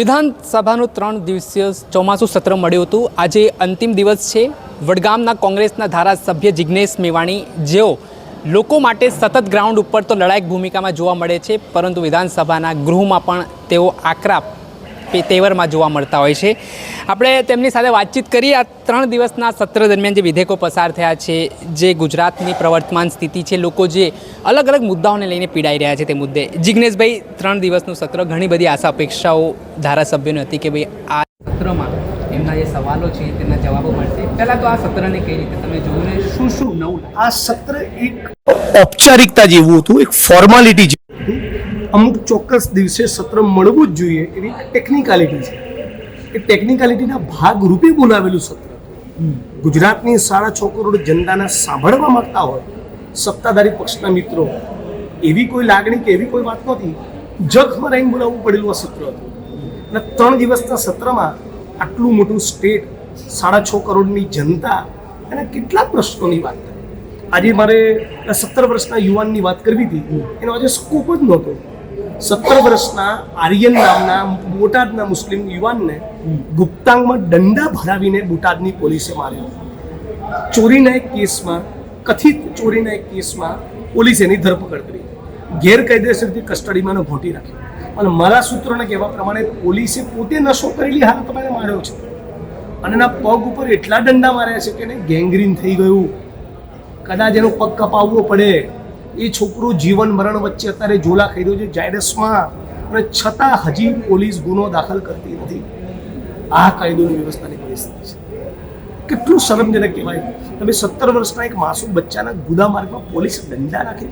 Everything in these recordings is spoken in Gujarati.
વિધાનસભાનું ત્રણ દિવસીય ચોમાસું સત્ર મળ્યું હતું. આજે અંતિમ દિવસ છે. વડગામના કોંગ્રેસના ધારાસભ્ય જિજ્ઞેશ મેવાણી, જેઓ લોકો માટે સતત ગ્રાઉન્ડ ઉપર તો લડાયક ભૂમિકામાં જોવા મળે છે, પરંતુ વિધાનસભાના ગૃહમાં પણ તેઓ આકરા તેવરમાં જોવા મળતા હોય છે. આપણે તેમની સાથે વાતચીત કરી. આ ત્રણ દિવસના સત્ર દરમિયાન જે વિધેયકો પસાર થયા છે, જે ગુજરાતની પ્રવર્તમાન સ્થિતિ છે, લોકો જે અલગ અલગ મુદ્દાઓને લઈને પીડાઈ રહ્યા છે તે મુદ્દે. જિજ્ઞેશભાઈ ત્રણ દિવસનું સત્ર, ઘણી બધી આશા અપેક્ષાઓ ધારાસભ્યોની હતી કે ભાઈ આ સત્રમાં એમના જે સવાલો છે, તેમના જવાબો મળશે. પહેલાં તો આ સત્રને કઈ રીતે તમે જોયું ને શું શું નવું આ સત્ર એક ઔપચારિકતા જેવું હતું, એક ફોર્માલિટી જેવું હતું. અમુક ચોક્કસ દિવસે સત્ર મળવું જ જોઈએ એવી ટેકનિકાલિટી છે. એ ટેકનિકાલિટીના ભાગરૂપે બોલાવેલું સત્ર. ગુજરાતની સાડા છ કરોડ જનતાના સાંભળવા માંગતા હોય, સત્તાધારી પક્ષના મિત્રો, એવી કોઈ લાગણી કે એવી કોઈ વાત નહોતી જગમાં રહીને બોલાવવું પડેલું આ સત્ર હતું. અને ત્રણ દિવસના સત્રમાં આટલું મોટું સ્ટેટ સાડા છ કરોડની જનતા અને કેટલા પ્રશ્નોની વાત આજે મારે સત્તર વર્ષના યુવાનની વાત કરવી હતી. એનો આજે સ્કોપ જ નહોતો. સત્તર વર્ષના આર્યન નામના બોટાદના મુસ્લિમ યુવાનને ગુપ્તાંગમાં દંડા ભરાવીને બોટાદની પોલીસે માર્યો. ચોરીના એક કેસમાં, કથિત ચોરીના એક કેસમાં પોલીસે એની ધરપકડ કરી. ગેરકાયદેસરથી કસ્ટડીમાં ભોટી રાખ્યો અને મારા સૂત્રોને કહેવા પ્રમાણે પોલીસે પોતે નશો કરેલી હાલતમાં માર્યો છે. અને એના પગ ઉપર એટલા દંડા માર્યા છે કે એને ગેંગ્રીન થઈ ગયું. કદાચ એનો પગ કપાવવો પડે. એ છોકરો જીવન મરણ વચ્ચે અત્યારે ઝોલા ખાઈ રહ્યો છે. જાયડસમાં અને છતાં હજી પોલીસ ગુનો દાખલ કરતી નથી. આ કાયદોની વ્યવસ્થાની પરિસ્થિતિ છે. કેટલું શરમજનક કહેવાય. તમે સત્તર વર્ષના એક માસૂમ બચ્ચાના ગુદા માર્ગમાં પોલીસ દંડા રાખે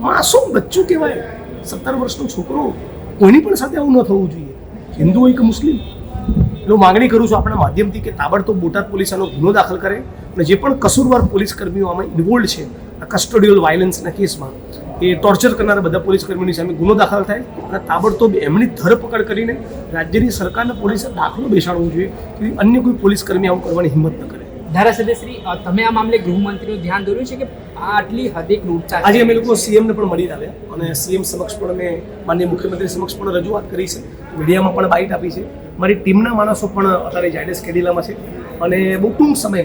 માસૂમ બચ્ચું કહેવાય. સત્તર વર્ષનો છોકરો કોઈની પણ સાથે આવું ન થવું જોઈએ. હિન્દુ હોય કે મુસ્લિમ. હું માંગણી કરું છું આપણા માધ્યમથી કે તાબડતોબ બોટાદ પોલીસ આનો ગુનો દાખલ કરે અને જે પણ કસૂરવાર પોલીસ કર્મીઓ આમાં ઇન્વોલ્ડ છે કસ્ટોડિયલ વાયલન્સના કેસમાં એ ટોર્ચર કરનારા બધા પોલીસ કર્મીની સામે ગુનો દાખલ થાય અને તાબડતોબ એમની ધરપકડ કરીને રાજ્યની સરકારને પોલીસે દાખલો બેસાડવો જોઈએ કે અન્ય કોઈ પોલીસ કર્મી આવું કરવાની હિંમત ન કરે. ધારાસભ્ય શ્રી તમે આ મામલે ગૃહમંત્રીનું ધ્યાન દોર્યું છે કે આ આટલી હદે ક્રૂરતા આજે અમે લોકો સીએમને પણ મળી આવ્યા અને સીએમ સમક્ષ પણ અમે માનનીય મુખ્યમંત્રી સમક્ષ પણ રજૂઆત કરી છે. મીડિયામાં પણ બાઇટ આપી છે. મારી ટીમના માણસો પણ અત્યારે જાયડેસ કેડિલામાં છે અને બહુ ટૂંક સમય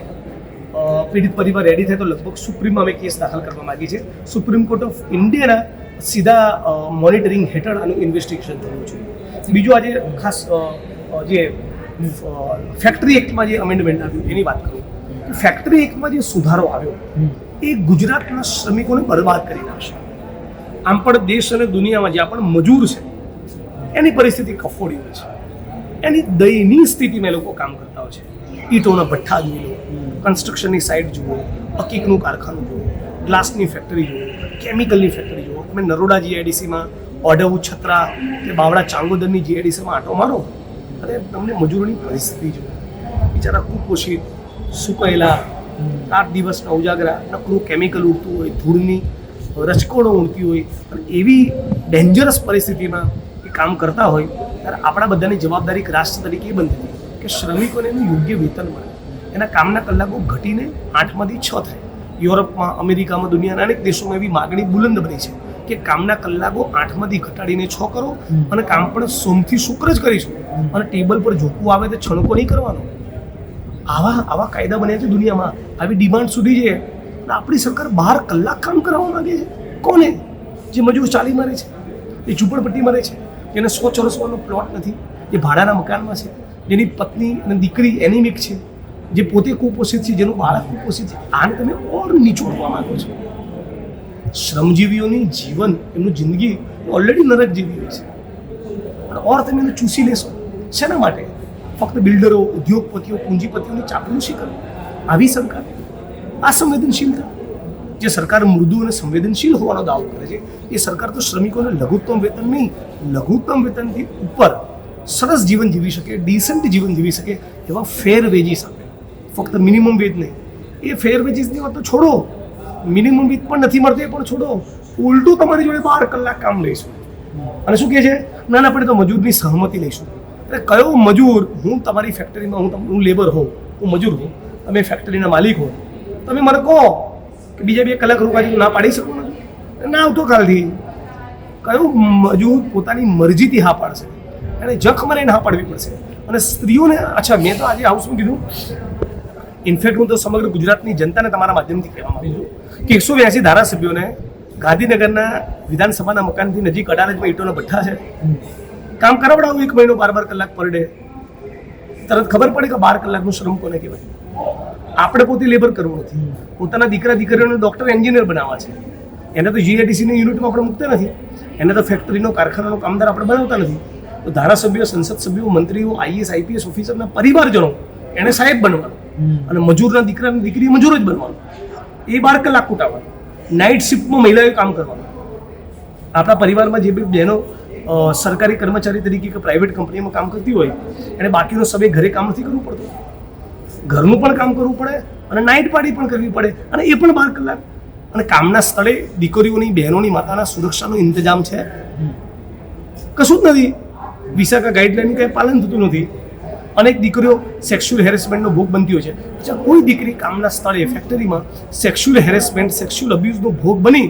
પીડિત પરિવાર રેડી થાય તો લગભગ સુપ્રીમમાં અમે કેસ દાખલ કરવા માગીએ છીએ સુપ્રીમ કોર્ટ ઓફ ઇન્ડિયાના સીધા મોનિટરિંગ હેઠળ આનું ઇન્વેસ્ટિગેશન થવું જોઈએ. બીજું આજે ખાસ જે ફેક્ટરી એક્ટમાં જે અમેન્ડમેન્ટ આવ્યું એની વાત કરું. ફેક્ટરી એક્ટમાં જે સુધારો આવ્યો એ ગુજરાતના શ્રમિકોને બરબાદ કરી નાખશે. આમ પણ દેશ અને દુનિયામાં જ્યાં પણ મજૂર છે એની પરિસ્થિતિ કફોડી હોય છે. એની દયનીય સ્થિતિમાં લોકો કામ કરતા હોય છે. ઈટોના ભઠ્ઠા જોઈ લો કન્સ્ટ્રક્શનની સાઇટ જુઓ અકીકનું કારખાનું જુઓ ગ્લાસની ફેક્ટરી જુઓ કેમિકલની ફેક્ટરી જુઓ. તમે નરોડા જીઆઈડીસીમાં ઓઢવ, છત્રા કે બાવડા ચાંગોદરની જીઆઈડીસીમાં આંટો મારો, અને તમને મજૂરોની પરિસ્થિતિ જુઓ. બિચારા કુપોષિત, સુકાયેલા, રાત દિવસના ઉજાગરા, નકરું કેમિકલ ઉડતું હોય, ધૂળની રચકોણો ઉડતી હોય, અને એવી ડેન્જરસ પરિસ્થિતિમાં એ કામ કરતા હોય, ત્યારે આપણા બધાની જવાબદારી એક રાષ્ટ્ર તરીકે એ બનતી હતી કે શ્રમિકોને એનું યોગ્ય વેતન મળે. એના કામના કલાકો ઘટીને આઠમાંથી છ થાય. યુરોપમાં અમેરિકામાં દુનિયાના અનેક દેશોમાં એવી માગણી બુલંદ બની છે કે કામના કલાકો આઠમાંથી ઘટાડીને છ કરો અને કામ પણ સોમથી શુક્ર જ કરીશું. અને ટેબલ પર ઝોકવું આવે તો છણકો નહીં કરવાનો. આવા આવા કાયદા બન્યા છે દુનિયામાં. આવી ડિમાન્ડ સુધી છે. અને આપણી સરકાર બાર કલાક કામ કરાવવા માંગે છે. કોને? જે મજૂર ચાલી મારે છે. એ ઝૂંપડપટ્ટી મારે છે. જેને સો ચોરસવાનો પ્લોટ નથી. એ ભાડાના મકાનમાં છે. જેની પત્ની અને દીકરી એનિમિક છે. જે પોતે કુપોષિત છે, જેનું બાળક કુપોષિત છે, આને તમે ઓર નીચોડવા માંગો છો. શ્રમજીવીઓની જીવન, એમનું જિંદગી ઓલરેડી નરક જીવી હોય છે. અને ઓર તમે એને ચૂસી લેશો. શેના માટે? ફક્ત બિલ્ડરો, ઉદ્યોગપતિઓ, પૂંજીપતિઓની ચાપલુસી કરો. આવી સરકાર આ સંવેદનશીલતા જે સરકાર મૃદુ અને સંવેદનશીલ હોવાનો દાવો કરે છે, એ સરકાર તો શ્રમિકોને લઘુત્તમ વેતન નહીં, લઘુત્તમ વેતનથી ઉપર સરસ જીવન જીવી શકે ડિસન્ટ જીવન જીવી શકે એવા ફેર વેજીસ આપે. ફક્ત મિનિમમ વેજ નહીં. એ ફેર વેજીસની વાત તો છોડો. મિનિમમ વેજ પણ નથી મળતી પણ છોડો. ઉલટું તમારી જોડે બાર કલાક કામ લઈશું. અને શું કહે છે? ના ના આપણે તો મજૂરની સહમતિ લઈશું. એટલે કયો મજૂર? હું તમારી ફેક્ટરીમાં હું હું લેબર હોઉં. હું મજૂર હોઉં. તમે ફેક્ટરીના માલિક હો તમે મને કહો કે બીજા બે કલાક રોકાજી ના પાડી શકું નથી. ના આવતો કાલથી. કયો મજૂર પોતાની મરજીથી હા પાડશે? એને જખ મને હા પાડવી પડશે. અને સ્ત્રીઓને, અચ્છા, મેં તો આજે આવું શું કીધું ઇનફેક્ટ હું તો સમગ્ર ગુજરાતની જનતાને તમારા માધ્યમથી કહેવા માંગુ છું કે એકસો બ્યાસી ધારાસભ્યોને ગાંધીનગરના વિધાનસભાના મકાનથી નજીક અડાલજમાં ઈટોના ભઠ્ઠા છે. કામ કરાવડાવું એક મહિનો બાર બાર કલાક પર ડે. તરત ખબર પડે કે બાર કલાકનું શ્રમ કોને કહેવાય? આપણે પોતે લેબર કરવું નથી. પોતાના દીકરા દીકરીઓને ડૉક્ટર એન્જિનિયર બનાવવા છે. એને તો જીઆઈડીસીની યુનિટમાં આપણે મૂકતા નથી. એને તો ફેક્ટરીનો કારખાનાનો કામદાર આપણે બનાવતા નથી. તો ધારાસભ્યો, સંસદ સભ્યો, મંત્રીઓ આઈએસ આઈપીએસ ઓફિસરના પરિવારજનો એને સાહેબ બનવાનું. અને મજૂરના દીકરાની દીકરી મજૂર જ બનવાનું. એ બાર કલાક કૂટાવવાનું. નાઇટ શિફ્ટમાં મહિલાઓએ કામ કરવાનું. આપણા પરિવારમાં જે બી બહેનો સરકારી કર્મચારી તરીકે કે પ્રાઇવેટ કંપનીમાં કામ કરતી હોય એને બાકીનો સમય ઘરે કામ નથી કરવું પડતું. ઘરનું પણ કામ કરવું પડે અને નાઇટ પાર્ટી પણ કરવી પડે. અને એ પણ બાર કલાક. અને કામના સ્થળે દીકરીઓની બહેનોની માતાના સુરક્ષાનો ઇંતજામ છે. કશું જ નથી. વિશાખા ગાઈડલાઈનનું કંઈ પાલન થતું નથી. અનેક દીકરીઓ સેક્સ્યુઅલ હેરેસમેન્ટનો ભોગ બનતી હોય છે. અચ્છા, કોઈ દીકરી કામના સ્થળે ફેક્ટરીમાં સેક્સ્યુઅલ હેરેસમેન્ટ સેક્સ્યુઅલ અબ્યુઝનો ભોગ બની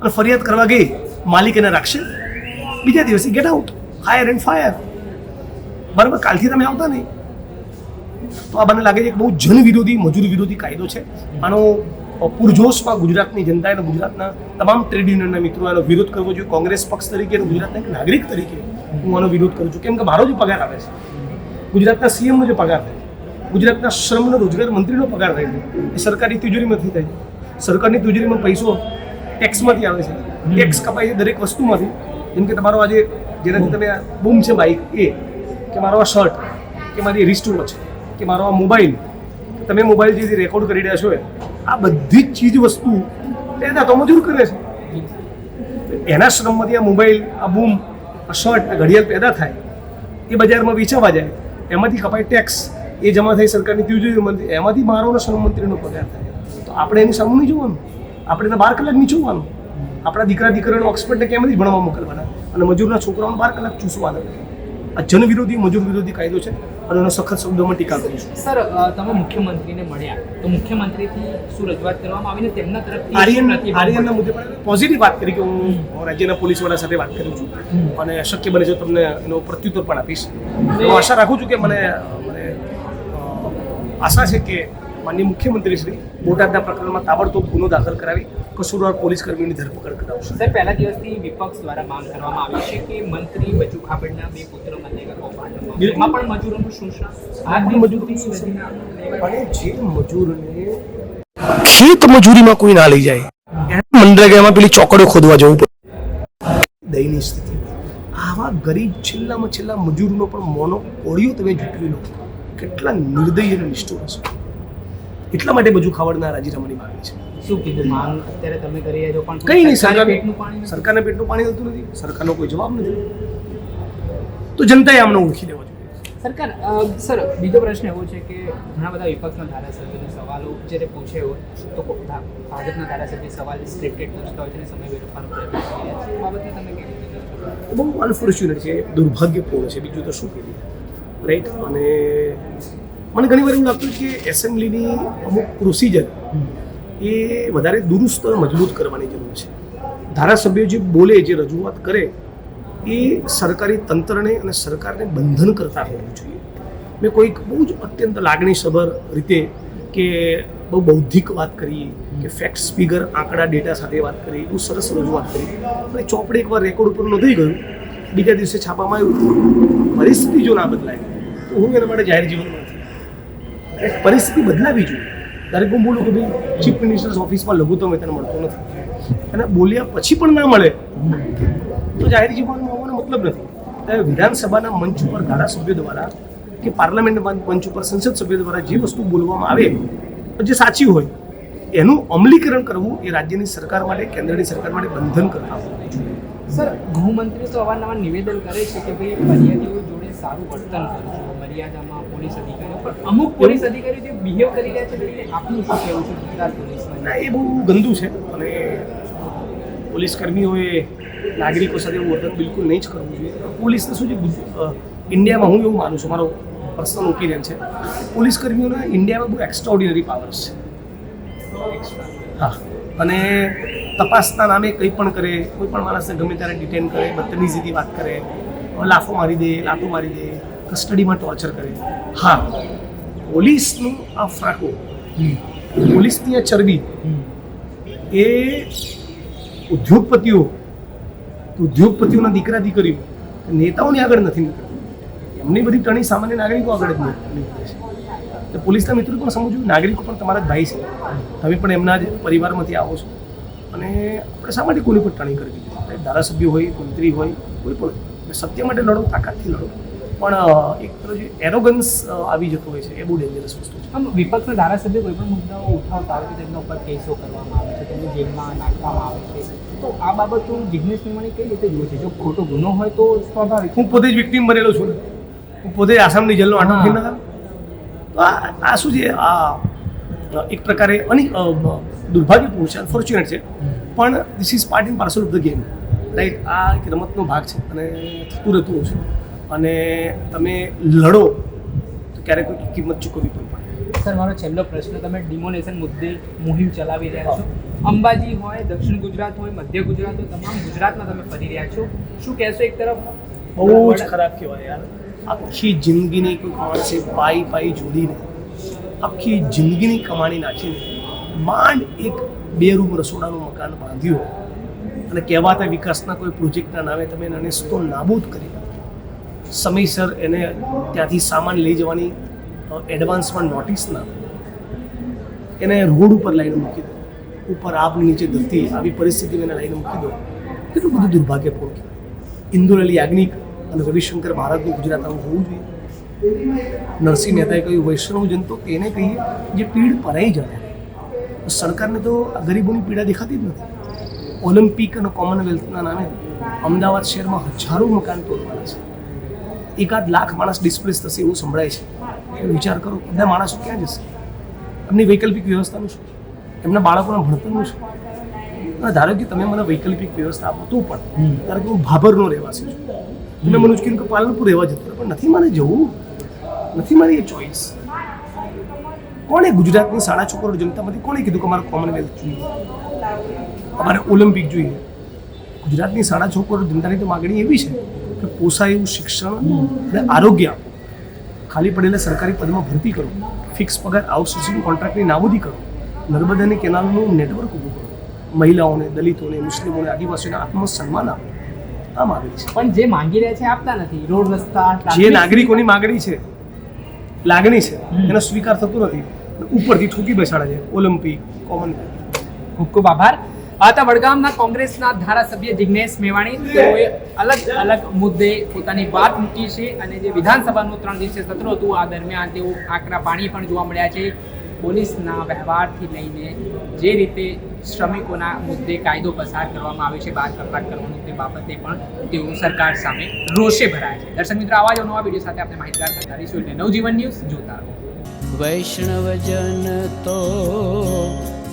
અને ફરિયાદ કરવા ગઈ, માલિક એને રાખશે? બીજા દિવસે get out fire and fire બરાબર, કાલથી તમે આવતા નહીં. તો આ મને લાગે છે કે બહુ જન વિરોધી મજૂર વિરોધી કાયદો છે. આનો પૂરજોશમાં ગુજરાતની જનતા અને ગુજરાતના તમામ ટ્રેડ યુનિયનના મિત્રો આનો વિરોધ કરવો જોઈએ. કોંગ્રેસ પક્ષ તરીકે ગુજરાતના એક નાગરિક તરીકે હું આનો વિરોધ કરું છું. કેમ કે મારો જ પગાર આવે છે. ગુજરાતના સીએમનો જે પગાર થાય ગુજરાતના શ્રમનો રોજગાર મંત્રીનો પગાર થાય છે. એ સરકારની તિજોરીમાંથી થાય. સરકારની તિજોરીમાં પૈસો ટેક્સમાંથી આવે છે. ટેક્સ કપાય છે દરેક વસ્તુમાંથી. જેમ કે તમારો આજે જેનાથી તમે બૂમ છે બાઇક એ, કે મારો આ શર્ટ, કે મારી રિસ્ટ વોચ કે મારો આ મોબાઈલ તમે મોબાઈલ જે રેકોર્ડ કરી રહ્યા છો આ બધી જ ચીજ વસ્તુ એના તો મજૂર કરે છે. એના શ્રમમાંથી આ મોબાઈલ, આ બૂમ, આ શર્ટ, આ ઘડિયાળ પેદા થાય, એ બજારમાં વેચાવા જાય. એમાંથી કપાય ટેક્સ એ જમા થઈ સરકારની તિજોરીમાંથી એમાંથી મારો અને શ્રમ મંત્રીનો પગાર થાય. તો આપણે એની સામે નહીં જોવાનું. આપણે એના બાર કલાક નહીં જોવાનું. આપણા દીકરા દીકરાને ઓક્સફર્ડને કેમ નથી ભણવા મોકલવાના. અને મજૂરના છોકરાઓને બાર કલાક ચૂસવાના. આ જનવિરોધી મજૂર વિરોધી કાયદો છે. અને એનો સખત શબ્દોમાં ટીકા કરું છું સર તમે મુખ્યમંત્રીને મળ્યા. તો મુખ્યમંત્રીથી શું રજૂઆત કરવામાં આવીને તેમના તરફથી આર્યન આર્યનના મુદ્દે પણ પોઝિટિવ વાત કરી કે હું રાજ્યના પોલીસવાળા સાથે વાત કરું છું. અને શક્ય બને છે તમને એનો પ્રત્યુત્તર પણ આપીશ. હું આશા રાખું છું કે મને મને આશા છે કે માનનીય મુખ્યમંત્રી શ્રી બોટાદના પ્રકરણમાં તાબડતોબ ગુનો દાખલ કરાવી કસૂરવાર પોલીસ કર્મીની ધરપકડ કરાવશે. સર પહેલા દિવસથી વિપક્ષ દ્વારા માંગ કરવામાં આવી છે કે મંત્રી બચુ ખાબડના બે પુત્ર કૌભાંડમાં પણ મજૂરોનું શોષણ આ આ મજૂરી અને જે મજૂરને ખેત મજૂરીમાં કોઈ ના લઈ જાય મનરેગામાં પેલી ચોકડો ખોદવા જવું પડે. દયની સ્થિતિ. આવા ગરીબ છેલ્લામાં છેલ્લા મજૂરનો પણ મોનો ઓળિયો તમે જૂટવી લો કેટલા નિર્દય અને નિષ્ઠુર હશે. એટલા માટે બધું ખાવડના રાજીનામાની માંગણી છે. શું કીધું? માંગ અત્યારે તમે કરી રહ્યા છો પણ કઈ નહીં સરકારે પેટનું પાણી. સરકારને પેટનું પાણી થતું નથી સરકારનો કોઈ જવાબ નથી. તો જનતાએ આમને ઓળખી લેવા જોઈએ. સરકાર સર બીજો પ્રશ્ન એવો છે કે ઘણા બધા વિપક્ષના ધારાસભ્યોને સવાલો જ્યારે પૂછે હોય તો ભાજપના ધારાસભ્ય સવાલ સ્ક્રિપ્ટેડ પૂછતા હોય છે અને સમય વેડફવાનો પ્રયત્ન કરી રહ્યા છે. બાબતે તમે કેવી બહુ અનફોર્ચ્યુનેટ છે દુર્ભાગ્યપૂર્ણ છે. બીજું તો શું કહેવું રાઈટ અને મને ઘણી વાર એવું લાગતું કે એસેમ્બલીની અમુક પ્રોસિજર એ વધારે દુરુસ્ત મજબૂત કરવાની જરૂર છે. ધારાસભ્યો જે બોલે, જે રજૂઆત કરે, એ સરકારી તંત્રને અને સરકારને બંધન કરતા હોવું જોઈએ. મેં કોઈક બહુ જ અત્યંત લાગણીસભર રીતે કે બહુ બૌદ્ધિક વાત કરી, કે ફેક્ટ સ્પીગર આંકડા ડેટા સાથે વાત કરી, બહુ સરસ રજૂઆત કરી. અને ચોપડે એકવાર રેકોર્ડ ઉપર નોંધાઈ ગયું, બીજા દિવસે છાપામાં આવ્યું. પરિસ્થિતિ જો ના બદલાય. તો હું એના માટે જાહેર જીવનમાં એક પરિસ્થિતિ બદલાવી જોઈએ. દરેક હું બોલું કે ભાઈ ચીફ મિનિસ્ટર્સ ઓફિસમાં લઘુત્તમ વેતન મળતું નથી. અને બોલ્યા પછી પણ ના મળે. તો જાહેર જીવનમાં આવવાનો મતલબ નથી. ત્યારે વિધાનસભાના મંચ ઉપર ધારાસભ્યો દ્વારા કે પાર્લામેન્ટ મંચ ઉપર સંસદ સભ્યો દ્વારા જે વસ્તુ બોલવામાં આવે, જે સાચી હોય, એનું અમલીકરણ કરવું એ રાજ્યની સરકાર માટે, કેન્દ્રની સરકાર માટે બંધન કરતા સર, ગૃહમંત્રી તો અવારનવાર નિવેદન કરે છે કે ભાઈ ફરિયાદીઓ જોડે સારું વર્તન કરું છું. મર્યાદામાં પોલીસ અધિકારીઓ, પણ અમુક પોલીસ અધિકારીઓ જે બિહેવ કરી રહ્યા છે આપનું શું કહેવું છે ગુજરાત પોલીસમાં? એ બહુ ગંદુ છે અને પોલીસ કર્મીઓએ નાગરિકો સાથે એવું વર્તન બિલકુલ નહીં જ કરવું જોઈએ. પોલીસને શું છે ઇન્ડિયામાં હું એવું માનું છું, મારો પર્સનલ ઓપિનિયન છે, પોલીસ કર્મીઓના ઇન્ડિયામાં બહુ એક્સ્ટ્રાઓર્ડિનરી પાવર્સ છે. હા, અને તપાસના નામે કંઈ પણ કરે, કોઈ પણ માણસને ગમે ત્યારે ડિટેન કરે, બદતમીજીથી વાત કરે, લાફો મારી દે, લાતો મારી દે કસ્ટડીમાં ટોર્ચર કરે. હા. પોલીસનું આ ફ્રાકો પોલીસની આ ચરબી એ ઉદ્યોગપતિઓ ઉદ્યોગપતિઓના દીકરા દીકરીઓ નેતાઓની આગળ નથી નીકળતી. એમની બધી ટણી સામાન્ય નાગરિકો આગળ જ નીકળે છે. તો પોલીસના મિત્રો પણ સમજવું નાગરિકો પણ તમારા જ ભાઈ છે. તમે પણ એમના જ પરિવારમાંથી આવો છો. અને આપણે શા માટે કોની પર ટણી કરવી? ધારાસભ્ય હોય મંત્રી હોય કોઈ પણ સત્ય માટે લડો તાકાતથી લડો. પણ એક પેલો જે એરોગન્સ આવી જતો હોય છે એ બહુ ડેન્જરસ વસ્તુ છે. આમ વિપક્ષના ધારાસભ્ય કોઈ પણ મુદ્દાઓ ઉઠાવતા આવે છે તેમના ઉપર કેસો કરવામાં આવે છે તેમને જેલમાં નાખવામાં આવે છે તો આ બાબત હું જિગ્નેશ મેવાણી કઈ રીતે જુએ છે? જો ખોટો ગુનો હોય તો સ્વાભાવિક. હું પોતે જ વિક્ટીમ બનેલો છું હું પોતે જ આસામની જેલનો આટો થઈ ફીર તો આ આ શું છે? આ એક પ્રકારે અને દુર્ભાગ્યપૂર્ણ છે અનફોર્ચ્યુનેટ છે. પણ this is part and parcel of the game right આ એક રમતનો ભાગ છે અને થતું રહેતું છે. અને તમે લડો તો ક્યારેક કોઈ કિંમત ચૂકવવી પણ પડે. સર મારો છેલ્લો પ્રશ્ન તમે ડિમોલેશન મુદ્દે મુહિમ ચલાવી રહ્યા છો. અંબાજી હોય દક્ષિણ ગુજરાત હોય મધ્ય ગુજરાત હોય તમામ ગુજરાતમાં તમે ફરી રહ્યા છો. શું કહેશો એક તરફ? બહુ જ ખરાબ કહેવાય યાર. આખી જિંદગીની કોઈ માણસે પાઈ પાઈ જોડીને આખી જિંદગીની કમાણી નાખીને માંડ એક બે રૂમ રસોડાનું મકાન બાંધ્યું અને કહેવાતા વિકાસના કોઈ પ્રોજેક્ટના નામે તમે એને સ્તો નાબૂદ કરી નાખો. સમયસર એને ત્યાંથી સામાન લઈ જવાની એડવાન્સમાં નોટિસ ના. એને રોડ ઉપર લાઈને મૂકી દો. ઉપર આપની નીચે ધરતી, આવી પરિસ્થિતિમાં એને લાઈને મૂકી દો. કેટલું બધું દુર્ભાગ્યપૂર્ણ ઇન્દુર અલી યાજ્ઞિક અને રવિશંકર ભારતનું ગુજરાત આવું હોવું જોઈએ. નરસિંહ મહેતાએ કહ્યું, વૈષ્ણવ જન તો તેને કહીએ જે પીડ પરાઈ જાય સરકારને તો આ ગરીબોની પીડા દેખાતી જ નથી. ઓલિમ્પિક અને કોમનવેલ્થના નામે અમદાવાદ શહેરમાં હજારો મકાન તોડવાના છે. એકાદ લાખ માણસ ડિસ્પ્લેસ થશે એવું સંભળાય છે. વિચાર કરો બધા માણસો ક્યાં જશે? એમની વૈકલ્પિક વ્યવસ્થાનું શું? એમના બાળકોના ભણતરનું શું? અને ધારો કે તમે મને વૈકલ્પિક વ્યવસ્થા આપો તો પણ. ધારો કે હું ભાભરનો રહેવાસી છું. તમે મને ઉચકીને કે પાલનપુર રહેવા જતો પણ નથી મારે જવું. નથી મારી એ ચોઈસ કોણે ગુજરાતની સાડા છોકરો જનતામાંથી કોણે કીધું કે અમારે કોમનવેલ્થ જોઈએ? અમારે ઓલિમ્પિક જોઈએ. ગુજરાતની સાડા છોકરો જનતાની તો માગણી એવી છે. કે પોસાય એવું શિક્ષણ અને આરોગ્ય આપો. ખાલી પડેલા સરકારી પદમાં ભરતી કરો. ફિક્સ પગાર આઉટસોર્સિંગ કોન્ટ્રાક્ટની નાબૂદી કરો. નર્મદાની કેનાલનું નેટવર્ક ઊભું કરો. મહિલાઓને દલિતોને મુસ્લિમોને આદિવાસીઓને આત્મસન્માન આપો. આમ આવે છે. પણ જે માંગી રહ્યા છે આપતા નથી. રોડ રસ્તા જે નાગરિકોની માગણી છે લાગણી છે એનો સ્વીકાર થતો નથી. ઉપરથી ઠોકી બેસાડે છે. Olympic Commonwealth. ખૂબ ખૂબ આભાર. હતા. વડગામના કોંગ્રેસના ધારાસભ્ય જિગ્નેશ મેવાણી તેઓએ અલગ અલગ મુદ્દે પોતાની વાત મૂકી છે અને જે વિધાનસભાનું ત્રણ દિવસે સત્ર હતું, આ દરમિયાન તેઓ આકરા પાણી પણ જોવા મળ્યા છે. પોલીસના વ્યવહારથી લઈને જે રીતે શ્રમિકોના મુદ્દે કાયદો પસાર કરવામાં આવે છે બહાર કપાટ કરવાનું તે બાબતે પણ તેઓ સરકાર સામે રોષે ભરાયા છે. દર્શક મિત્રો, આવા જ નવા વીડિયો સાથે આપણે માહિતગાર કરતા રહીશું એટલે નવજીવન ન્યૂઝ જોતા વૈષ્ણવજન તો